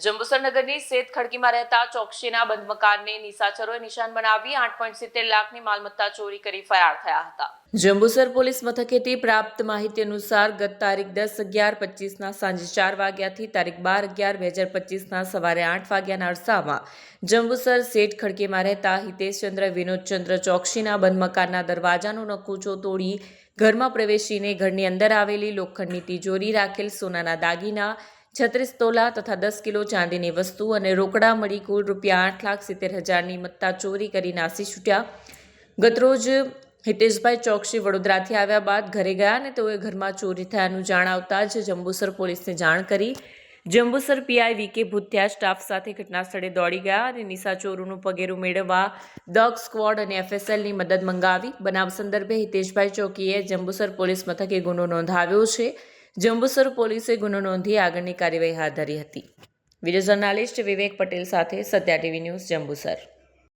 જંબુસર નગરની સેત ખડકીમાં રહેતા ચોકસીના બંધ મકાનને નિશાચરોએ નિશાન બનાવી આઠ પોઈન્ટ સિત્તેર લાખની માલમત્તા ચોરી કરી ફરાર થયા હતા. જંબુસર પોલીસ મથકેથી પ્રાપ્ત માહિતી અનુસાર ગત તારીખ દસ અગિયાર પચીસના સાંજે ચાર વાગ્યાથી તારીખ બાર અગિયાર બે હજાર પચીસના સવારે આઠ વાગ્યાના અરસામાં જંબુસર શેઠ ખડકીમાં રહેતા હિતેશચંદ્ર વિનોદચંદ્ર ચોકસીના બંધ મકાનના દરવાજાનો નકુચો તોડી ઘરમાં પ્રવેશીને ઘરની અંદર આવેલી લોખંડની તિજોરી રાખેલ સોનાના દાગીના છત્રીસ તોલા તથા દસ કિલો ચાંદીની વસ્તુ અને રોકડા મળી કુલ રૂપિયા આઠ લાખ સિત્તેર હજારની મત્તા ચોરી કરી નાસી છૂટ્યા. ગતરોજ હિતેશભાઈ ચોકસી વડોદરાથી આવ્યા બાદ ઘરે ગયા અને તેઓએ ઘરમાં ચોરી થયાનું જાણ આવતા જ જંબુસર પોલીસને જાણ કરી. Jambusar PI VK Bhutya staff સાથે ઘટના સ્થળે દોડી ગયા અને નિશાચોરોનું પગેરું મેળવવા ડોગ સ્ક્વોડ અને એફએસએલની મદદ મંગાવી. બનાવ સંદર્ભે હિતેશભાઈ ચોકીએ જંબુસર પોલીસ મથકે ગુનો નોંધાવ્યો છે. જંબુસર પોલીસે ગુનો નોંધી આગળની કાર્યવાહી હાથ ધરી હતી. વીડિયો જર્નાલિસ્ટ વિવેક પટેલ સાથે સત્યા ટીવી ન્યૂઝ જંબુસર.